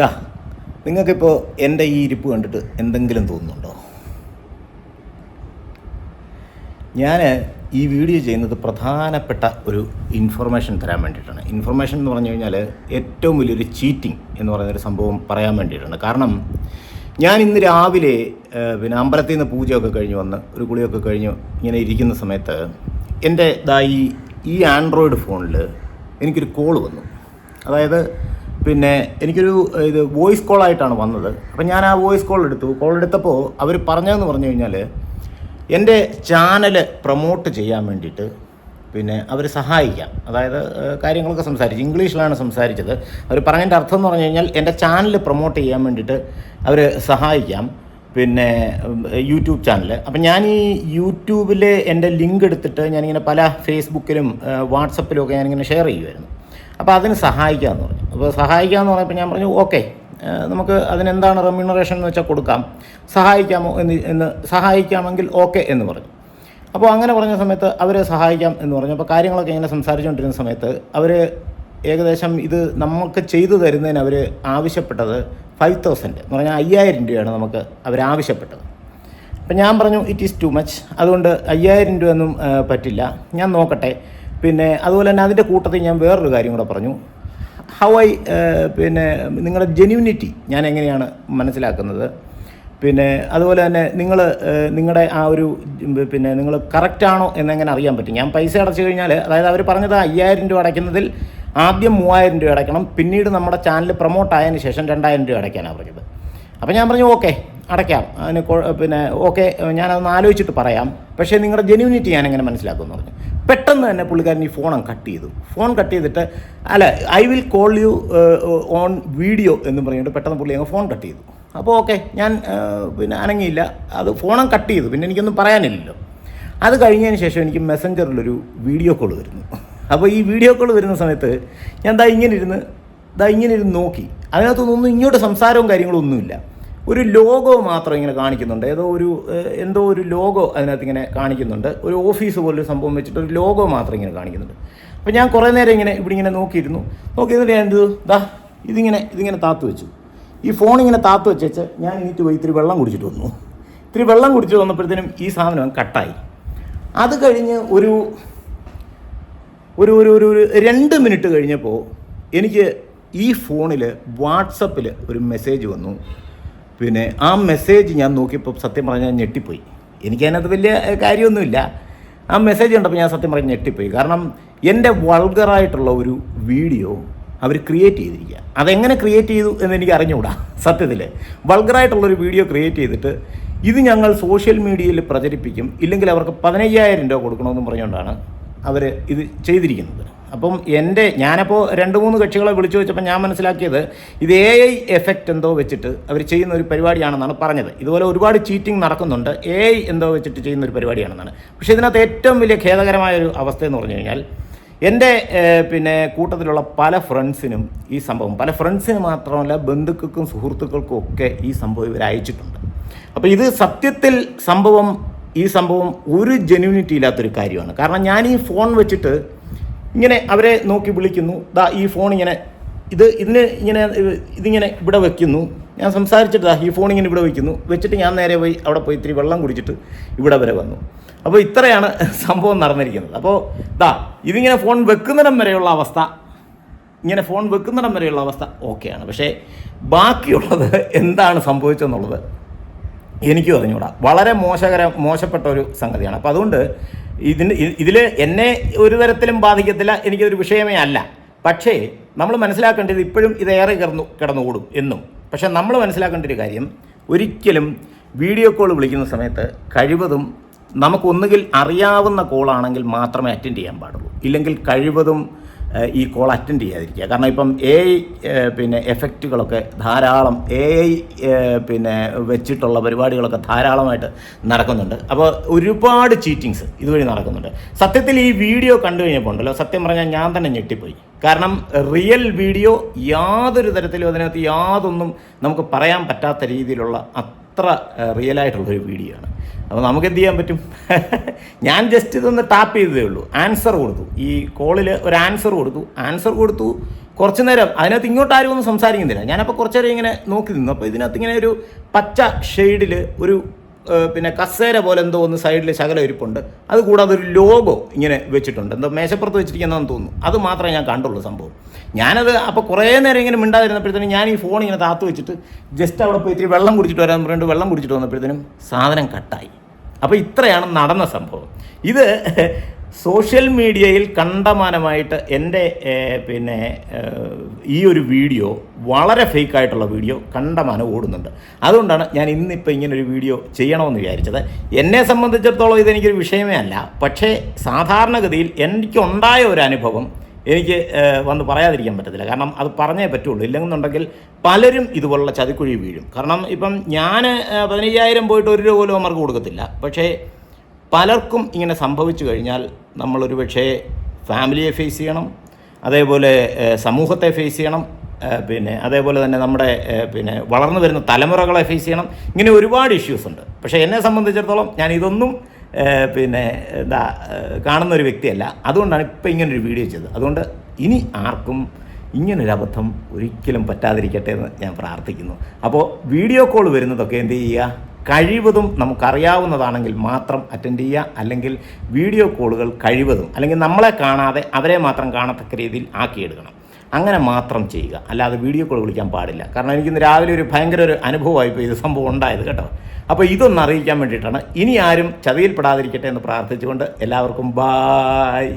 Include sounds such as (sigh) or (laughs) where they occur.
ദാ നിങ്ങൾക്കിപ്പോൾ എന്റെ ഈ ഇരിപ്പ് കണ്ടിട്ട് എന്തെങ്കിലും തോന്നുന്നുണ്ടോ? ഞാൻ ഈ വീഡിയോ ചെയ്യുന്നത് പ്രധാനപ്പെട്ട ഒരു ഇൻഫർമേഷൻ തരാൻ വേണ്ടിയിട്ടാണ്. ഇൻഫർമേഷൻ എന്ന് പറഞ്ഞു കഴിഞ്ഞാൽ ഏറ്റവും വലിയൊരു ചീറ്റിംഗ് എന്ന് പറയുന്നൊരു സംഭവം പറയാൻ വേണ്ടിയിട്ടാണ്. കാരണം ഞാൻ ഇന്ന് രാവിലെ പിന്നെ അമ്പലത്തിൽ നിന്ന് പൂജയൊക്കെ കഴിഞ്ഞ് വന്ന് ഒരു കുളിയൊക്കെ കഴിഞ്ഞ് ഇങ്ങനെ ഇരിക്കുന്ന സമയത്ത് എന്റെ ഇതായി ഈ ആൻഡ്രോയിഡ് ഫോണിൽ എനിക്കൊരു കോൾ വന്നു. അതായത് പിന്നെ എനിക്കൊരു ഇത് വോയിസ് കോളായിട്ടാണ് വന്നത്. അപ്പം ഞാൻ ആ വോയിസ് കോൾ എടുത്തു. കോൾ എടുത്തപ്പോൾ അവർ പറഞ്ഞതെന്ന് പറഞ്ഞു കഴിഞ്ഞാൽ എന്റെ ചാനൽ പ്രൊമോട്ട് ചെയ്യാൻ വേണ്ടിയിട്ട് പിന്നെ അവർ സഹായിക്കാം. അതായത് കാര്യങ്ങളൊക്കെ സംസാരിച്ചു ഇംഗ്ലീഷിലാണ് സംസാരിച്ചത്. അവർ പറഞ്ഞതിന്റെ അർത്ഥം എന്ന് പറഞ്ഞു കഴിഞ്ഞാൽ എന്റെ ചാനൽ പ്രൊമോട്ട് ചെയ്യാൻ വേണ്ടിയിട്ട് അവർ സഹായിക്കാം. പിന്നെ യൂട്യൂബ് ചാനൽ അപ്പം ഞാൻ ഈ യൂട്യൂബിൽ എന്റെ ലിങ്ക് എടുത്തിട്ട് ഞാനിങ്ങനെ പല ഫേസ്ബുക്കിലും വാട്സപ്പിലും ഒക്കെ ഞാനിങ്ങനെ ഷെയർ ചെയ്യുമായിരുന്നു അപ്പോൾ അതിന് സഹായിക്കാമെന്ന് പറഞ്ഞു. അപ്പോൾ സഹായിക്കാമെന്ന് പറഞ്ഞപ്പോൾ ഞാൻ പറഞ്ഞു ഓക്കെ നമുക്ക് അതിനെന്താണ് റെമ്യൂണറേഷൻ എന്ന് വെച്ചാൽ കൊടുക്കാം. സഹായിക്കാമോ എന്ന് എന്ന് സഹായിക്കാമെങ്കിൽ ഓക്കെ എന്ന് പറഞ്ഞു. അപ്പോൾ അങ്ങനെ പറഞ്ഞ സമയത്ത് അവരെ സഹായിക്കാം എന്ന് പറഞ്ഞു. അപ്പോൾ കാര്യങ്ങളൊക്കെ ഇങ്ങനെ സംസാരിച്ചുകൊണ്ടിരുന്ന സമയത്ത് അവർ ഏകദേശം ഇത് നമുക്ക് ചെയ്തു തരുന്നതിന് അവർ ആവശ്യപ്പെട്ടത് ഫൈവ് തൗസൻഡ് എന്ന് പറഞ്ഞാൽ അയ്യായിരം രൂപയാണ് നമുക്ക് അവരാവശ്യപ്പെട്ടത് അപ്പം ഞാൻ പറഞ്ഞു ഇറ്റ് ഈസ് ടു മച്ച് അതുകൊണ്ട് അയ്യായിരം രൂപയൊന്നും പറ്റില്ല. ഞാൻ നോക്കട്ടെ. പിന്നെ അതുപോലെ തന്നെ അതിന്റെ കൂട്ടത്തിൽ ഞാൻ വേറൊരു കാര്യം കൂടെ പറഞ്ഞു. ഹൗ ഐ പിന്നെ നിങ്ങളുടെ ജെന്യൂനിറ്റി ഞാൻ എങ്ങനെയാണ് മനസ്സിലാക്കുന്നത്? പിന്നെ അതുപോലെ തന്നെ നിങ്ങൾ നിങ്ങളുടെ ആ ഒരു പിന്നെ നിങ്ങൾ കറക്റ്റാണോ എന്നെങ്ങനെ അറിയാൻ പറ്റും? ഞാൻ പൈസ അടച്ചു കഴിഞ്ഞാൽ അതായത് അവർ പറഞ്ഞത് അയ്യായിരം രൂപ അടയ്ക്കുന്നതിൽ ആദ്യം മൂവായിരം രൂപ അടയ്ക്കണം. പിന്നീട് നമ്മുടെ ചാനൽ പ്രൊമോട്ട് ആയതിനു ശേഷം രണ്ടായിരം രൂപ അടയ്ക്കാനാണ് പറഞ്ഞത്. അപ്പോൾ ഞാൻ പറഞ്ഞു ഓക്കെ അടയ്ക്കാം. അതിന് പിന്നെ ഓക്കെ ഞാനതൊന്ന് ആലോചിച്ചിട്ട് പറയാം. പക്ഷേ നിങ്ങളുടെ ജെന്യൂനിറ്റി ഞാൻ എങ്ങനെ മനസ്സിലാക്കുമെന്ന് പറഞ്ഞു. പെട്ടെന്ന് തന്നെ പുള്ളിക്കാരൻ ഈ ഫോൺ കട്ട് ചെയ്തു. ഫോൺ കട്ട് ചെയ്തിട്ട് അല്ല I will call you on video എന്ന് പറഞ്ഞിട്ട് പെട്ടെന്ന് പുള്ളി അങ്ങ് ഫോൺ കട്ട് ചെയ്തു. അപ്പോൾ ഓക്കെ ഞാൻ പിന്നെ അനങ്ങിയില്ല. അത് ഫോണും കട്ട് ചെയ്തു. പിന്നെ എനിക്കൊന്നും പറയാനില്ലല്ലോ. അത് കഴിഞ്ഞതിന് ശേഷം എനിക്ക് മെസ്സഞ്ചറിലൊരു വീഡിയോ കോൾ വരുന്നു. അപ്പോൾ ഈ വീഡിയോ കോൾ വരുന്ന സമയത്ത് ഞാൻ ദാ ഇങ്ങനെ ഇരുന്ന് ദാ ഇങ്ങനെ ഇരുന്ന് നോക്കി. അതിനകത്തൊന്നും ഇങ്ങോട്ട് സംസാരവും കാര്യങ്ങളും ഒന്നുമില്ല ഒരു ലോഗോ മാത്രം ഇങ്ങനെ കാണിക്കുന്നുണ്ട്. ഏതോ ഒരു എന്തോ ഒരു ലോഗോ അതിനകത്ത് ഇങ്ങനെ കാണിക്കുന്നുണ്ട്. ഒരു ഓഫീസ് പോലൊരു സംഭവം വെച്ചിട്ട് ഒരു ലോഗോ മാത്രം ഇങ്ങനെ കാണിക്കുന്നുണ്ട്. അപ്പോൾ ഞാൻ കുറേ നേരം ഇങ്ങനെ ഇവിടെ ഇങ്ങനെ നോക്കിയിരുന്നു. നോക്കിയിരുന്നിട്ട് ഞാൻ എന്ത് ദാ ഇതിങ്ങനെ ഇതിങ്ങനെ താത്തു വെച്ചു. ഈ ഫോൺ ഇങ്ങനെ താത്തു വെച്ചേച്ച് ഞാൻ എനിക്ക് പോയി ഇത്തിരി വെള്ളം കുടിച്ചിട്ട് വന്നു. ഇത്തിരി വെള്ളം കുടിച്ചിട്ട് വന്നപ്പോഴത്തേനും ഈ സാധനം കട്ടായി. അത് കഴിഞ്ഞ് ഒരു ഒരു ഒരു ഒരു രണ്ട് മിനിറ്റ് കഴിഞ്ഞപ്പോൾ എനിക്ക് ഈ ഫോണിൽ വാട്സപ്പിൽ ഒരു മെസ്സേജ് വന്നു. പിന്നെ ആ മെസ്സേജ് ഞാൻ നോക്കിയപ്പോൾ സത്യം പറഞ്ഞാൽ ഞെട്ടിപ്പോയി. എനിക്കതിനകത്ത് വലിയ കാര്യമൊന്നുമില്ല. ആ മെസ്സേജ് കണ്ടപ്പോൾ ഞാൻ സത്യം പറഞ്ഞ് ഞെട്ടിപ്പോയി. കാരണം എന്റെ വൾഗറായിട്ടുള്ള ഒരു വീഡിയോ അവർ ക്രിയേറ്റ് ചെയ്തിരിക്കുക. അതെങ്ങനെ ക്രിയേറ്റ് ചെയ്തു എന്ന് എനിക്ക് അറിഞ്ഞുകൂടാ. സത്യത്തിൽ. വൾഗറായിട്ടുള്ളൊരു വീഡിയോ ക്രിയേറ്റ് ചെയ്തിട്ട് ഇത് ഞങ്ങൾ സോഷ്യൽ മീഡിയയിൽ പ്രചരിപ്പിക്കും. ഇല്ലെങ്കിൽ അവർക്ക് പതിനയ്യായിരം രൂപ കൊടുക്കണമെന്നും പറഞ്ഞുകൊണ്ടാണ് അവർ ഇത് ചെയ്തിരിക്കുന്നത്. അപ്പം എന്റെ ഞാനപ്പോൾ രണ്ട് മൂന്ന് കക്ഷികളെ വിളിച്ചു വെച്ചപ്പോൾ ഞാൻ മനസ്സിലാക്കിയത് ഇത് എ ഐ എഫക്റ്റ് എന്തോ വെച്ചിട്ട് അവർ ചെയ്യുന്ന ഒരു പരിപാടിയാണെന്നാണ് പറഞ്ഞത്. ഇതുപോലെ ഒരുപാട് ചീറ്റിംഗ് നടക്കുന്നുണ്ട്. എ ഐ എന്തോ വെച്ചിട്ട് ചെയ്യുന്ന ഒരു പരിപാടിയാണെന്നാണ്. പക്ഷേ ഇതിനകത്ത് ഏറ്റവും വലിയ ഖേദകരമായ ഒരു അവസ്ഥ എന്ന് പറഞ്ഞു കഴിഞ്ഞാൽ എന്റെ പിന്നെ കൂട്ടത്തിലുള്ള പല ഫ്രണ്ട്സിനും ഈ സംഭവം പല ഫ്രണ്ട്സിന് മാത്രമല്ല ബന്ധുക്കൾക്കും സുഹൃത്തുക്കൾക്കും ഒക്കെ ഈ സംഭവം ഇവർ അയച്ചിട്ടുണ്ട്. അപ്പോൾ ഇത് സത്യത്തിൽ സംഭവം ഈ സംഭവം ഒരു ജെന്യൂനിറ്റി ഇല്ലാത്തൊരു കാര്യമാണ്. കാരണം ഞാൻ ഈ ഫോൺ വെച്ചിട്ട് ഇങ്ങനെ അവരെ നോക്കി വിളിക്കുന്നു. ദാ ഈ ഫോൺ ഇങ്ങനെ ഇത് ഇതിന് ഇങ്ങനെ ഇതിങ്ങനെ ഇവിടെ വെക്കുന്നു. ഞാൻ സംസാരിച്ചിട്ട് ദാ ഈ ഫോൺ ഇങ്ങനെ ഇവിടെ വെക്കുന്നു. വെച്ചിട്ട് ഞാൻ നേരെ പോയി അവിടെ പോയി ഇത്തിരി വെള്ളം കുടിച്ചിട്ട് ഇവിടെ വരെ വന്നു. അപ്പോൾ ഇത്രയാണ് സംഭവം നടന്നിരിക്കുന്നത്. അപ്പോൾ ദാ ഇതിങ്ങനെ ഫോൺ വെക്കുന്നിടം വരെയുള്ള അവസ്ഥ ഇങ്ങനെ ഫോൺ വെക്കുന്നിടം വരെയുള്ള അവസ്ഥ ഓക്കെയാണ്. പക്ഷേ ബാക്കിയുള്ളത് എന്താണ് സംഭവിച്ചതെന്നുള്ളത് എനിക്കും അറിഞ്ഞുകൂടാ വളരെ മോശകര മോശപ്പെട്ട ഒരു സംഗതിയാണ്. അപ്പോൾ അതുകൊണ്ട് ഇതിന് ഇതിൽ എന്നെ ഒരു തരത്തിലും ബാധിക്കത്തില്ല എനിക്കൊരു വിഷയമേ അല്ല. പക്ഷേ നമ്മൾ മനസ്സിലാക്കേണ്ടത് ഇപ്പോഴും ഇതേറെ കിടന്നു കിടന്നുകൂടും എന്നും. പക്ഷേ നമ്മൾ മനസ്സിലാക്കേണ്ട ഒരു കാര്യം ഒരിക്കലും വീഡിയോ കോൾ വിളിക്കുന്ന സമയത്ത് കഴിവതും നമുക്കൊന്നുകിൽ അറിയാവുന്ന കോളാണെങ്കിൽ മാത്രമേ അറ്റൻഡ് ചെയ്യാൻ പാടുള്ളൂ. ഇല്ലെങ്കിൽ കഴിവതും ഈ കോൾ അറ്റൻഡ് ചെയ്യാതിരിക്കുക. കാരണം ഇപ്പം എ ഐ പിന്നെ എഫക്റ്റുകളൊക്കെ ധാരാളം എ ഐ പിന്നെ വെച്ചിട്ടുള്ള പരിപാടികളൊക്കെ ധാരാളമായിട്ട് നടക്കുന്നുണ്ട്. അപ്പോൾ ഒരുപാട് ചീറ്റിങ്സ് ഇതുവഴി നടക്കുന്നുണ്ട്. സത്യത്തിൽ ഈ വീഡിയോ കണ്ടു കഴിഞ്ഞപ്പോൾ ഉണ്ടല്ലോ സത്യം പറഞ്ഞാൽ ഞാൻ തന്നെ ഞെട്ടിപ്പോയി. കാരണം റിയൽ വീഡിയോ യാതൊരു തരത്തിലും അതിനകത്ത് യാതൊന്നും നമുക്ക് പറയാൻ പറ്റാത്ത രീതിയിലുള്ള അത്ര റിയൽ ആയിട്ടുള്ള ഒരു വീഡിയോ ആണ്. അപ്പോൾ നമുക്ക് എന്ത് ചെയ്യാൻ പറ്റും? (laughs) ഞാൻ ജസ്റ്റ് ഇതൊന്ന് ടാപ്പ് ചെയ്തതേ ഉള്ളൂ. ആൻസർ കൊടുത്തു. ഈ കോളിൽ ഒരു ആൻസർ കൊടുത്തു. ആൻസർ കൊടുത്തു. കുറച്ച് നേരം. അതിനകത്ത് ഇങ്ങോട്ട് ആരും ഒന്നും സംസാരിക്കുന്നില്ല. ഞാനപ്പോൾ കുറച്ച് നേരം ഇങ്ങനെ നോക്കി നിന്നു. അപ്പോൾ ഇതിനകത്ത് ഇങ്ങനെ ഒരു പച്ച ഷെയ്ഡിൽ ഒരു പിന്നെ കസേര പോലെ എന്തോ ഒന്ന് സൈഡിൽ ശകലം ഇരിപ്പുണ്ട്. അത് കൂടാതെ ഒരു ലോഗോ ഇങ്ങനെ വെച്ചിട്ടുണ്ട്. എന്തോ മേശപ്പുറത്ത് വെച്ചിരിക്കുന്നതെന്ന് തോന്നുന്നു. അത് മാത്രമേ ഞാൻ കണ്ടുള്ളൂ സംഭവം. ഞാനത് അപ്പോൾ കുറേ നേരം ഇങ്ങനെ മിണ്ടാതിരുന്നപ്പോഴത്തേനും ഞാൻ ഈ ഫോൺ ഇങ്ങനെ താത്തു വെച്ചിട്ട് ജസ്റ്റ് അവിടെ പോയി ഇത്തിരി വെള്ളം കുടിച്ചിട്ട് വരാൻ പറഞ്ഞിട്ട് വെള്ളം കുടിച്ചിട്ട് വന്നപ്പോഴത്തേനും സാധനം കട്ടായി. അപ്പോൾ ഇത്രയാണ് നടന്ന സംഭവം. ഇത് സോഷ്യൽ മീഡിയയിൽ കണ്ടമാനമായിട്ട് എന്റെ പിന്നെ ഈ ഒരു വീഡിയോ വളരെ ഫേക്കായിട്ടുള്ള വീഡിയോ കണ്ടമാനം ഓടുന്നുണ്ട്. അതുകൊണ്ടാണ് ഞാൻ ഇന്നിപ്പോൾ ഇങ്ങനെ ഒരു വീഡിയോ ചെയ്യണമെന്ന് വിചാരിച്ചത്. എന്നെ സംബന്ധിച്ചിടത്തോളം ഇതെനിക്കൊരു വിഷയമേ അല്ല. പക്ഷേ സാധാരണഗതിയിൽ എനിക്കുണ്ടായ ഒരു അനുഭവം എനിക്ക് വന്ന് പറയാതിരിക്കാൻ പറ്റത്തില്ല. കാരണം അത് പറഞ്ഞേ പറ്റുള്ളൂ. ഇല്ലെന്നുണ്ടെങ്കിൽ പലരും ഇതുപോലുള്ള ചതിക്കുഴി വീഴും. കാരണം ഇപ്പം ഞാൻ പതിനയ്യായിരം പോയിട്ട് ഒരു രൂപ പോലും അവർക്ക് കൊടുക്കത്തില്ല. പക്ഷേ പലർക്കും ഇങ്ങനെ സംഭവിച്ചു കഴിഞ്ഞാൽ നമ്മളൊരു പക്ഷേ ഫാമിലിയെ ഫേസ് ചെയ്യണം. അതേപോലെ സമൂഹത്തെ ഫേസ് ചെയ്യണം. പിന്നെ അതേപോലെ തന്നെ നമ്മുടെ പിന്നെ വളർന്നു വരുന്ന തലമുറകളെ ഫേസ് ചെയ്യണം. ഇങ്ങനെ ഒരുപാട് ഇഷ്യൂസ് ഉണ്ട്. പക്ഷേ എന്നെ സംബന്ധിച്ചിടത്തോളം ഞാൻ ഇതൊന്നും പിന്നെ എന്താ കാണുന്ന ഒരു വ്യക്തിയല്ല. അതുകൊണ്ടാണ് ഇപ്പം ഇങ്ങനൊരു വീഡിയോ ചെയ്തത്. അതുകൊണ്ട് ഇനി ആർക്കും ഇങ്ങനൊരു അബദ്ധം ഒരിക്കലും പറ്റാതിരിക്കട്ടെ എന്ന് ഞാൻ പ്രാർത്ഥിക്കുന്നു. അപ്പോൾ വീഡിയോ കോൾ വരുന്നതൊക്കെ എന്ത് ചെയ്യുക? കഴിവതും നമുക്കറിയാവുന്നതാണെങ്കിൽ മാത്രം അറ്റൻഡ് ചെയ്യുക. അല്ലെങ്കിൽ വീഡിയോ കോളുകൾ കഴിവതും അല്ലെങ്കിൽ നമ്മളെ കാണാതെ അവരെ മാത്രം കാണത്തക്ക രീതിയിൽ ആക്കിയെടുക്കണം. അങ്ങനെ മാത്രം ചെയ്യുക. അല്ലാതെ വീഡിയോ കോൾ വിളിക്കാൻ പാടില്ല. കാരണം എനിക്കിന്ന് രാവിലെ ഒരു ഭയങ്കര ഒരു അനുഭവമായിപ്പോൾ ഇത് സംഭവം ഉണ്ടായത് കേട്ടോ. അപ്പോൾ ഇതൊന്ന് അറിയിക്കാൻ വേണ്ടിയിട്ടാണ്. ഇനി ആരും ചതിയിൽപ്പെടാതിരിക്കട്ടെ എന്ന് പ്രാർത്ഥിച്ചുകൊണ്ട് എല്ലാവർക്കും ബായ്